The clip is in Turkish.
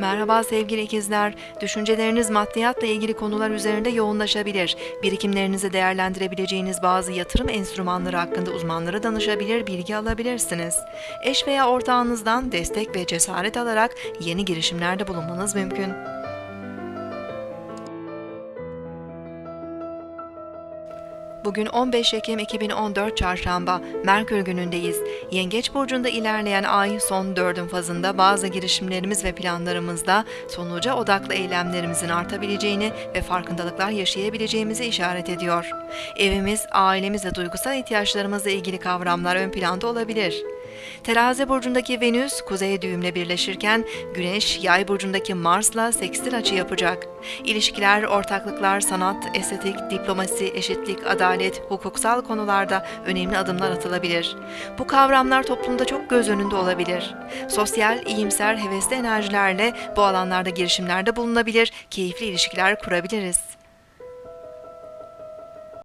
Merhaba sevgili ikizler. Düşünceleriniz maddiyatla ilgili konular üzerinde yoğunlaşabilir. Birikimlerinizi değerlendirebileceğiniz bazı yatırım enstrümanları hakkında uzmanlara danışabilir, bilgi alabilirsiniz. Eş veya ortağınızdan destek ve cesaret alarak yeni girişimlerde bulunmanız mümkün. Bugün 15 Ekim 2014 Çarşamba, Merkür günündeyiz. Yengeç burcunda ilerleyen ay son dördün fazında bazı girişimlerimiz ve planlarımızda sonuca odaklı eylemlerimizin artabileceğini ve farkındalıklar yaşayabileceğimizi işaret ediyor. Evimiz, ailemiz ve duygusal ihtiyaçlarımızla ilgili kavramlar ön planda olabilir. Terazi burcundaki Venüs kuzey düğümle birleşirken Güneş yay burcundaki Mars'la sekstil açı yapacak. İlişkiler, ortaklıklar, sanat, estetik, diplomasi, eşitlik, adalet, hukuksal konularda önemli adımlar atılabilir. Bu kavramlar toplumda çok göz önünde olabilir. Sosyal, iyimser, hevesli enerjilerle bu alanlarda girişimlerde bulunabilir, keyifli ilişkiler kurabiliriz.